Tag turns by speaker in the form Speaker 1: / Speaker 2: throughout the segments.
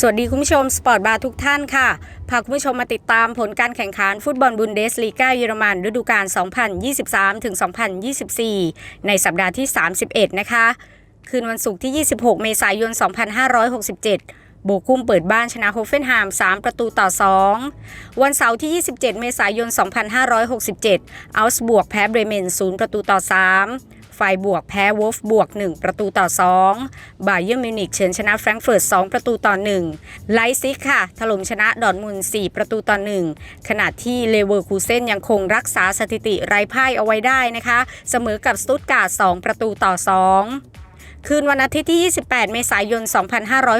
Speaker 1: สวัสดีคุณผู้ชมสปอร์ตบาร์ทุกท่านค่ะพาคุณผู้ชมมาติดตามผลการแข่งขันฟุตบอลบุนเดสลีกาเยอรมันฤดูกาล 2023-2024 ในสัปดาห์ที่ 31 นะคะ คืนวันศุกร์ที่ 26 เมษายน 2567 โบกุ้มเปิดบ้านชนะโฮเฟนไฮม์3 ประตูต่อ 2 วันเสาร์ที่ 27 เมษายน 2567อัลส์บวกแพ้เบรเมน 0 ประตูต่อ 3 ไฟบวกแพ้วอลฟบวก 1 ประตูต่อ 2 บาเยอร์มิวนิกเฉือนชนะแฟรงก์เฟิร์ต2ประตูต่อ 1 ไลซิกค่ะ ถล่มชนะดอร์มุน4ประตูต่อ 1 ขณะที่เลเวอร์คูเซนยังคงรักษาสถิติไร้พ่ายเอาไว้ได้นะคะ เสมอกับสตุตการ์ด2ประตูต่อ 2 คืนวันอาทิตย์ที่ 28 เมษายน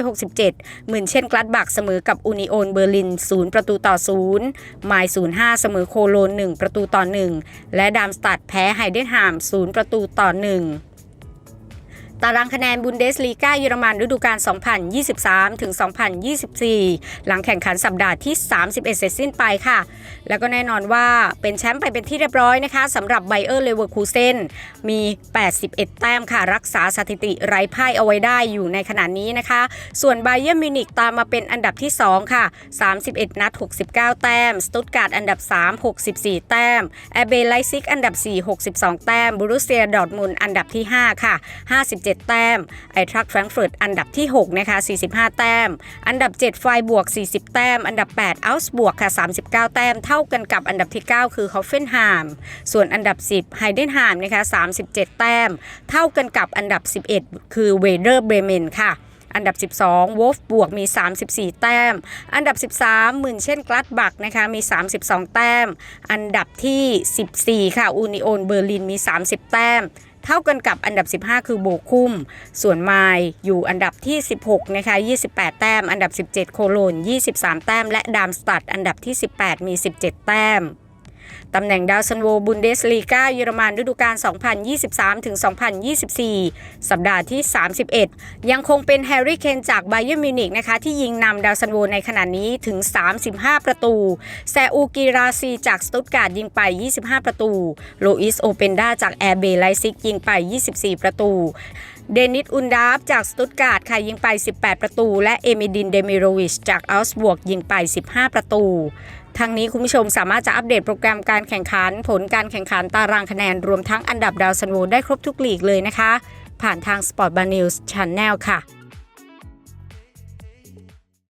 Speaker 1: 2567 หมื่นเช่นกลัดบักเสมอกับอูนิโอนเบอร์ลิน 0 ประตูต่อ0ไมล์05 เสมอโคโลน 1 ประตูต่อ 1 และดามสตัดแพ้ไฮเดนฮาม 0 ประตูต่อ 1 ตารางคะแนนบุนเดสลีกาเยอรมันฤดูกาล 2023 ถึง 2024 หลังแข่งขันสัปดาห์ที่ 31 เสร็จสิ้นไปค่ะ แล้วก็แน่นอนว่าเป็นแชมป์ไปเป็นที่เรียบร้อยนะคะสำหรับไบเออร์เลเวอร์คูเซนมี 81 แต้มค่ะ รักษาสถิติไร้พ่ายเอาไว้ได้อยู่ในขณะนี้นะคะ ส่วนไบเออร์มิวนิกตามมาเป็นอันดับที่ 2 ค่ะ 31 นัด 69 แต้ม สตุตการ์ดอันดับ 3 64 แต้มแอเบไลซิกอันดับ 4 62 แต้มบรูเซียดอร์ทมุนอันดับที่ 5 ค่ะ 57 7 แต้ม ไอทรัคแฟรงก์เฟิร์ตอันดับที่ 6 นะคะ 45 แต้ม อันดับ 7 ไฟบวก 40 แต้ม อันดับ 8 อัลส์บวกค่ะ 39 แต้ม เท่ากันกับอันดับที่ 9 คือฮอฟเฟนไฮม์ ส่วนอันดับ 10 ไฮเดนไฮม์นะคะ 37 แต้ม เท่ากันกับอันดับ 11 คือเวเดอร์เบรเมนค่ะอันดับ 12 วอลฟบวกมี 34 แต้ม อันดับ 13 หมื่นเช่นกลัดบักนะคะ มี 32 แต้ม อันดับที่ 14 ค่ะ อูนิโอนเบอร์ลินมี 30 แต้ม เท่ากันกับอันดับ 15 คือโบคุ้ม ส่วนไมล์อยู่อันดับที่ 16 นะคะ 28 แต้ม อันดับ 17 โคโลน 23 แต้ม และดามสตัดอันดับที่ 18 มี 17 แต้ม ตำแหน่งดาวซันโวบุนเดสลีกาเยอรมันฤดูกาล 2023ถึง2024 สัปดาห์ที่ 31 ยังคงเป็นแฮร์รี่เคนจากไบเยอร์มิวนิกนะคะที่ยิงนำดาวซันโวในขณะนี้ถึง 35 ประตู แซอูกิราซีจากสตุตการ์ดยิงไป 25 ประตู โลอิสโอเปนดาจากแอร์เบไลซิกยิงไป 24 ประตูเดนิส อุนดาฟจากสตุตการ์ดค่ะยิงไป 18 ประตู และเอมิดิน เดมิโรวิช จากอัลส์บวกยิงไป 15 ประตู ทางนี้คุณผู้ชมสามารถจะอัปเดตโปรแกรมการแข่งขัน ผลการแข่งขันตารางคะแนน รวมทั้งอันดับดาวซันโวได้ครบทุกลีกเลยนะคะ ผ่านทาง Sport Bar News Channel ค่ะ